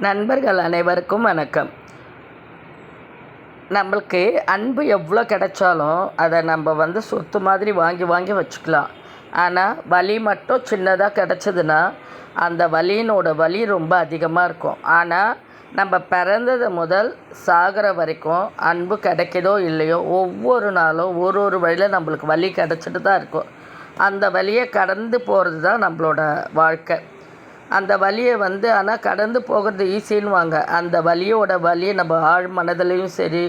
நண்பர்கள் அனைவருக்கும் வணக்கம். நம்மளுக்கு அன்பு எவ்வளோ கிடைச்சாலும் அதை நம்ம வந்து சொத்து மாதிரி வாங்கி வாங்கி வச்சுக்கலாம். ஆனால் வலி மட்டும் சின்னதாக கிடச்சதுன்னா அந்த வலியினோட வலி ரொம்ப அதிகமாக இருக்கும். ஆனால் நம்ம பிறந்தது முதல் சாகிற வரைக்கும் அன்பு கிடைக்கிதோ இல்லையோ ஒவ்வொரு நாளும் ஒரு ஒரு வழியில் நம்மளுக்கு வலி கிடச்சிட்டு தான் இருக்கும். அந்த வழியை கடந்து போகிறது தான் நம்மளோட வாழ்க்கை. அந்த வலியை வந்து ஆனால் கடந்து போகிறது ஈஸின்னுவாங்க. அந்த வலியோட வழியை நம்ம ஆழ் மனதிலையும் சரி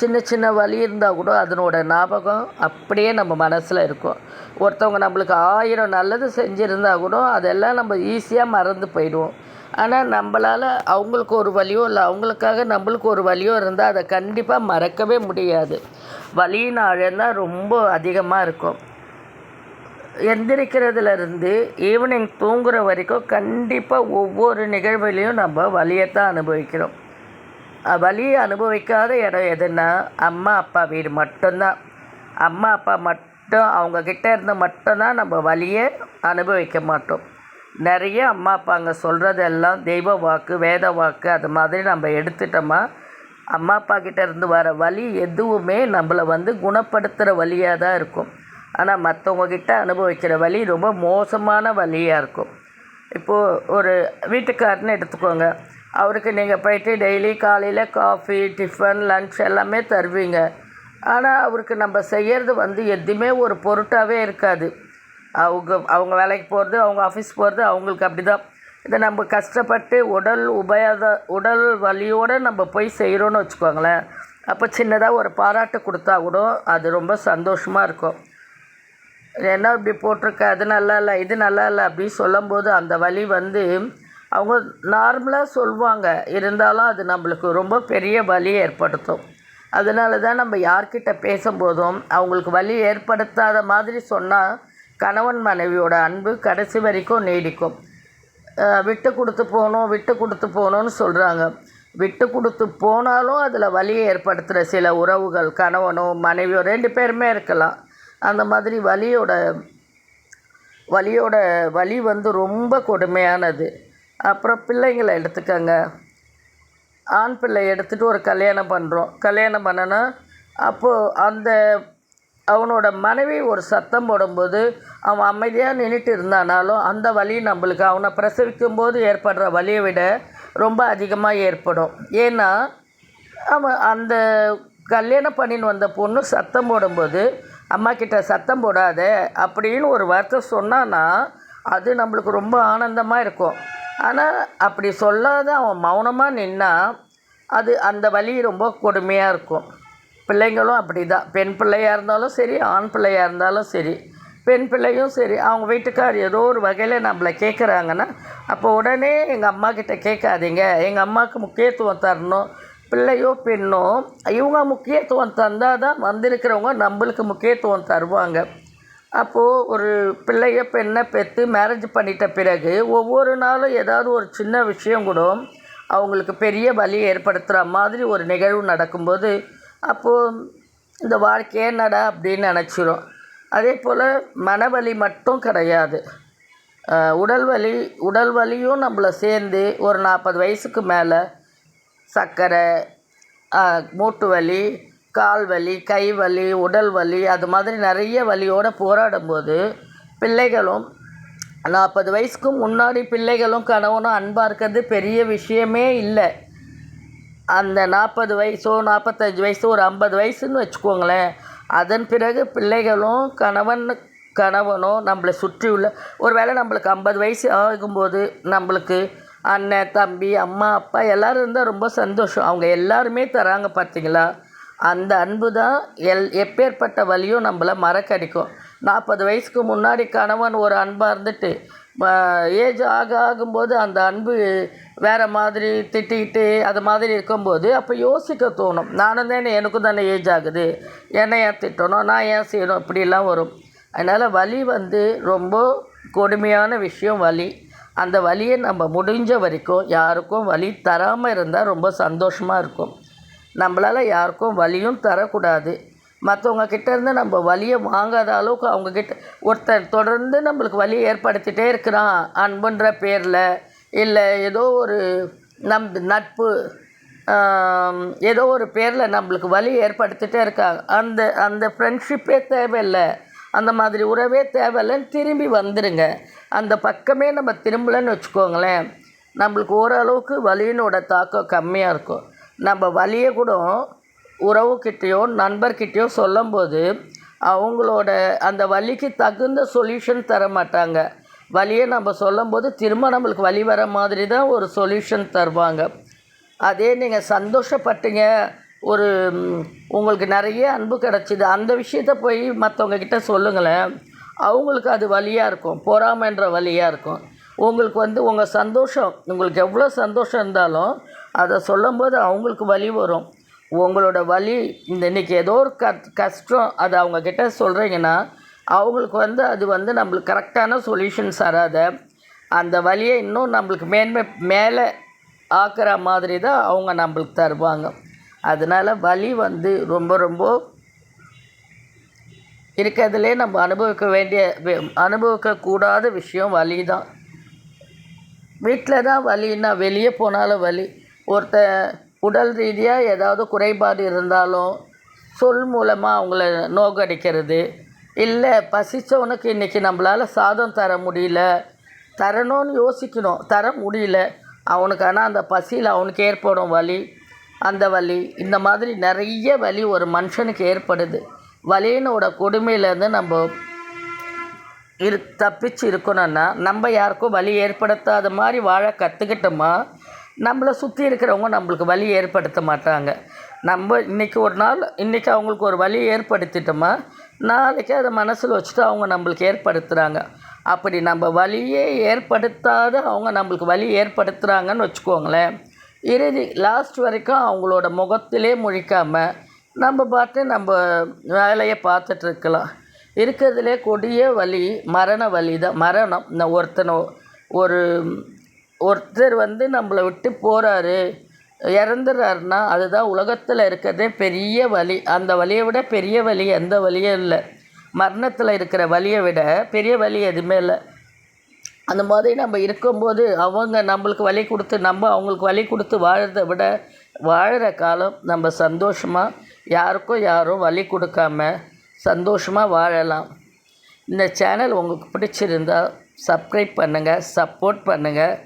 சின்ன சின்ன வலி இருந்தால் கூட அதனோட ஞாபகம் அப்படியே நம்ம மனசில் இருக்கும். ஒருத்தவங்க நம்மளுக்கு ஆயிரம் நல்லது செஞ்சுருந்தா கூட அதெல்லாம் நம்ம ஈஸியாக மறந்து போயிடுவோம். ஆனால் நம்மளால் அவங்களுக்கு ஒரு வழியோ இல்லை அவங்களுக்காக நம்மளுக்கு ஒரு வழியோ இருந்தால் அதை கண்டிப்பாக மறக்கவே முடியாது. வலியின் ஆழம்தான் ரொம்ப அதிகமாக இருக்கும். எந்திரிக்கிறதுலேருந்து ஈவினிங் தூங்குற வரைக்கும் கண்டிப்பாக ஒவ்வொரு நிகழ்வுலையும் நம்ம வலியைத்தான் அனுபவிக்கிறோம். வலியை அனுபவிக்காத இடம் எதுன்னா அம்மா அப்பா வீடு மட்டும்தான். அம்மா அப்பா மட்டும் அவங்கக்கிட்ட இருந்து மட்டும்தான் நம்ம வலியை அனுபவிக்க மாட்டோம். நிறைய அம்மா அப்பாங்க சொல்கிறதெல்லாம் தெய்வ வாக்கு வேத வாக்கு அது மாதிரி நம்ம எடுத்துட்டோமா அம்மா அப்பா கிட்ட இருந்து வர வலி எதுவுமே நம்மளை வந்து குணப்படுத்துகிற வழியாக தான் இருக்கும். ஆனால் மற்றவங்க கிட்ட அனுபவிக்கிற வலி ரொம்ப மோசமான வலியாக இருக்கும். இப்போது ஒரு வீட்டுக்காரன்னு எடுத்துக்கோங்க. அவருக்கு நீங்கள் போயிட்டு டெய்லி காலையில் காஃபி டிஃபன் லன்ச் எல்லாமே தருவீங்க. ஆனால் அவருக்கு நம்ம செய்கிறது வந்து எதுவுமே ஒரு பொருட்டாகவே இருக்காது. அவங்க அவங்க வேலைக்கு போகிறது அவங்க ஆஃபீஸ் போகிறது அவங்களுக்கு அப்படி தான் இதை நம்ம கஷ்டப்பட்டு உடல் உபயாத உடல் வலியோடு நம்ம போய் செய்கிறோன்னு வச்சுக்கோங்களேன். அப்போ சின்னதாக ஒரு பாராட்டு கொடுத்தா கூட அது ரொம்ப சந்தோஷமாக இருக்கும். என்ன இப்படி போட்டிருக்க அது நல்லா இல்லை இது நல்லா இல்லை அப்படின்னு சொல்லும்போது அந்த வலி வந்து அவங்க நார்மலாக சொல்லுவாங்க. இருந்தாலும் அது நம்மளுக்கு ரொம்ப பெரிய வலி ஏற்படுத்தும். அதனால தான் நம்ம யார்கிட்ட பேசும்போதும் அவங்களுக்கு வலி ஏற்படுத்தாத மாதிரி சொன்னால் கணவன் மனைவியோட அன்பு கடைசி வரைக்கும் நீடிக்கும். விட்டு கொடுத்து போகணும் விட்டு கொடுத்து போகணும்னு சொல்கிறாங்க விட்டு கொடுத்து போனாலும் அதில் வலியை ஏற்படுத்துகிற சில உறவுகள் கணவனோ மனைவியோ ரெண்டு பேருமே இருக்கலாம். அந்த மாதிரி வலியோட வலியோட வலி வந்து ரொம்ப கொடுமையானது. அப்புறம் பிள்ளைங்களை எடுத்துக்கங்க. ஆண் பிள்ளை எடுத்துகிட்டு ஒரு கல்யாணம் பண்ணுறோம் கல்யாணம் பண்ணனா அப்போது அந்த அவனோட மனைவி ஒரு சத்தம் போடும்போது அவன் அமைதியாக நின்றுட்டு இருந்தானாலும் அந்த வலி நம்மளுக்கு அவனை பிரசவிக்கும் போது ஏற்படுற வலியை விட ரொம்ப அதிகமாக ஏற்படும். ஏன்னா அவன் அந்த கல்யாணம் பண்ணின்னு வந்த பொண்ணு சத்தம் போடும்போது அம்மா கிட்ட சத்தம் போடாத அப்படின்னு ஒரு வார்த்தை சொன்னான்னா அது நம்மளுக்கு ரொம்ப ஆனந்தமாக இருக்கும். ஆனால் அப்படி சொல்லாத அவன் மௌனமாக நின்னா அது அந்த வலி ரொம்ப கொடுமையாக இருக்கும். பிள்ளைங்களும் அப்படி தான் பெண் பிள்ளையாக இருந்தாலும் சரி ஆண் பிள்ளையாக இருந்தாலும் சரி பெண் பிள்ளையும் சரி அவங்க வீட்டுக்கார் ஏதோ ஒரு வகையில் நம்மளை கேட்குறாங்கன்னா அப்போ உடனே எங்கள் அம்மா கிட்ட கேட்காதீங்க. எங்கள் அம்மாவுக்கு முக்கியத்துவம் தரணும். பிள்ளையோ பெண்ணோ இவங்க முக்கியத்துவம் தந்தால் தான் வந்திருக்கிறவங்க நம்மளுக்கு முக்கியத்துவம் தருவாங்க. அப்போது ஒரு பிள்ளைய பெண்ணை பெற்று மேரேஜ் பண்ணிட்ட பிறகு ஒவ்வொரு நாளும் ஏதாவது ஒரு சின்ன விஷயம் கூட அவங்களுக்கு பெரிய வலி ஏற்படுத்துகிற மாதிரி ஒரு நிகழ்வு நடக்கும்போது அப்போது இந்த வாழ்க்கையே நடா அப்படின்னு நினச்சிரும். அதே போல் மனவலி மட்டும் கிடையாது. உடல் வலி உடல் வலியும் நம்மளை சேர்ந்து ஒரு நாற்பது வயசுக்கு மேலே சர்க்கரை மூட்டு வலி கால் வலி கை வலி உடல் வலி அது மாதிரி நிறைய வலியோடு போராடும்போது பிள்ளைகளும் நாற்பது வயசுக்கு முன்னாடி பிள்ளைகளும் கணவனும் அன்பாக இருக்கிறது பெரிய விஷயமே இல்லை. அந்த நாற்பது வயசோ நாற்பத்தஞ்சு வயசோ ஒரு ஐம்பது வயசுன்னு வச்சுக்கோங்களேன். அதன் பிறகு பிள்ளைகளும் கணவன் கணவனோ நம்மளை சுற்றி உள்ள ஒரு வேளை நம்மளுக்கு ஐம்பது வயசு ஆகும்போது நம்மளுக்கு அண்ணன் தம்பி அம்மா அப்பா எல்லோரும் இருந்தால் ரொம்ப சந்தோஷம். அவங்க எல்லாருமே தராங்க பார்த்தீங்களா அந்த அன்பு தான் எல் எப்பேற்பட்ட வலியும் நம்மளை மறக்கடிக்கும். நாற்பது வயசுக்கு முன்னாடி கணவன் ஒரு அன்பாக இருந்துட்டு ஏஜ் ஆக ஆகும்போது அந்த அன்பு வேறு மாதிரி திட்டிக்கிட்டு அது மாதிரி இருக்கும்போது அப்போ யோசிக்க தோணும். நானும் தானே எனக்கும் தானே ஏஜ் ஆகுது. என்னை ஏன் திட்டணும்? நான் ஏன் செய்யணும்? இப்படிலாம் வரும். அதனால் வலி வந்து ரொம்ப கொடுமையான விஷயம் வலி. அந்த வலியை நம்ம முடிஞ்ச வரைக்கும் யாருக்கும் வலி தராமல் இருந்தால் ரொம்ப சந்தோஷமாக இருக்கும். நம்மளால் யாருக்கும் வலியும் தரக்கூடாது. மற்றவங்க கிட்டேருந்து நம்ம வலியை வாங்காத அளவுக்கு அவங்கக்கிட்ட ஒருத்தர் தொடர்ந்து நம்மளுக்கு வலியை ஏற்படுத்திகிட்டே இருக்கிறான் அன்புன்ற பேரில் இல்லை ஏதோ ஒரு நம் நட்பு ஏதோ ஒரு பேரில் நம்மளுக்கு வலி ஏற்படுத்திகிட்டே இருக்காங்க அந்த அந்த ஃப்ரெண்ட்ஷிப்பே தேவையில்லை. அந்த மாதிரி உறவே தேவையில்லைன்னு திரும்பி வந்துடுங்க அந்த பக்கமே நம்ம திரும்பலைன்னு வச்சுக்கோங்களேன். நம்மளுக்கு ஓரளவுக்கு வலியினோட தாக்கம் கம்மியாக இருக்கும். நம்ம வலியை கூட உறவுக்கிட்டேயோ நண்பர்கிட்டேயோ சொல்லும்போது அவங்களோட அந்த வலிக்கு தகுந்த சொல்யூஷன் தர மாட்டாங்க. வலியை நம்ம சொல்லும்போது திரும்ப நம்மளுக்கு வழி வர மாதிரி தான் ஒரு சொல்யூஷன் தருவாங்க. அதே நீங்கள் சந்தோஷப்பட்டீங்க ஒரு உங்களுக்கு நிறைய அன்பு கிடச்சிது. அந்த விஷயத்த போய் மற்றவங்கக்கிட்ட சொல்லுங்களேன். அவங்களுக்கு அது வழியாக இருக்கும். பொறாமைன்ற வழியாக இருக்கும். உங்களுக்கு வந்து உங்கள் சந்தோஷம் உங்களுக்கு எவ்வளோ சந்தோஷம் இருந்தாலும் அதை சொல்லும்போது அவங்களுக்கு வலி வரும். உங்களோட வழி இந்த இன்றைக்கி ஏதோ ஒரு க கஷ்டம் அதை அவங்கக்கிட்ட சொல்கிறீங்கன்னா அவங்களுக்கு வந்து அது வந்து நம்மளுக்கு கரெக்டான சொல்யூஷன்ஸ் தராத அந்த வலியை இன்னும் நம்மளுக்கு மேன்மை மேலே ஆக்கிற மாதிரி தான் அவங்க நம்மளுக்கு தருவாங்க. அதனால் வலி வந்து ரொம்ப ரொம்ப இருக்கிறதுலே நம்ம அனுபவிக்க வேண்டிய அனுபவிக்கக்கூடாத விஷயம் வலி தான் வீட்டில் தான் வலின்னா வெளியே போனாலும் வலி. ஒருத்தன் உடல் ரீதியாக ஏதாவது குறைபாடு இருந்தாலும் சொல் மூலமாக அவங்கள நோக்கடிக்கிறது. இல்லை பசித்தவனுக்கு இன்றைக்கி நம்மளால் சாதம் தர முடியல. தரணும்னு யோசிக்கணும். தர முடியல. அவனுக்கு ஆனால் அந்த பசியில் அவனுக்கு ஏற்படும் வலி. அந்த வலி இந்த மாதிரி நிறைய வலி ஒரு மனுஷனுக்கு ஏற்படுது. வலியினோட கொடுமையிலேருந்து நம்ம இரு தப்பிச்சு இருக்கணும்னா நம்ம யாருக்கும் வலி ஏற்படுத்தாத மாதிரி வாழ கற்றுக்கிட்டோமா நம்மளை சுற்றி இருக்கிறவங்க நம்மளுக்கு வலி ஏற்படுத்த மாட்டாங்க. நம்ம இன்றைக்கி ஒரு நாள் இன்றைக்கி அவங்களுக்கு ஒரு வலி ஏற்படுத்திட்டோமா நாளைக்கு அதை மனசில் வச்சுட்டு அவங்க நம்மளுக்கு ஏற்படுத்துகிறாங்க அப்படி நம்ம வலியே ஏற்படுத்தாத அவங்க நம்மளுக்கு வலி ஏற்படுத்துகிறாங்கன்னு வச்சுக்கோங்களேன். இறுதி லாஸ்ட் வரைக்கும் அவங்களோட முகத்திலே முழிக்காமல் நம்ம பாட்டு நம்ம வேலையை பார்த்துட்ருக்கலாம் இருக்கிறதுலே கொடிய வலி மரண வலி தான். மரணம். இந்த ஒருத்தனை ஒரு ஒருத்தர் வந்து நம்மளை விட்டு போகிறாரு இறந்துறாருன்னா அதுதான் உலகத்தில் இருக்கிறதே பெரிய வலி. அந்த வலியை விட பெரிய வலி எந்த வலியும் இல்லை. மரணத்தில் இருக்கிற வலியை விட பெரிய வலி எதுவுமே இல்லை. அந்த மாதிரி நம்ம இருக்கும்போது அவங்க நம்மளுக்கு வழி கொடுத்து நம்ம அவங்களுக்கு வழி கொடுத்து வாழ்கிறத விட வாழ்கிற காலம் நம்ம சந்தோஷமாக யாருக்கும் யாரும் வழி கொடுக்காம சந்தோஷமாக வாழலாம். இந்த சேனல் உங்களுக்கு பிடிச்சிருந்தா சப்ஸ்கிரைப் பண்ணுங்கள் சப்போர்ட் பண்ணுங்கள்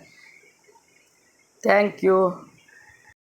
தேங்க்யூ.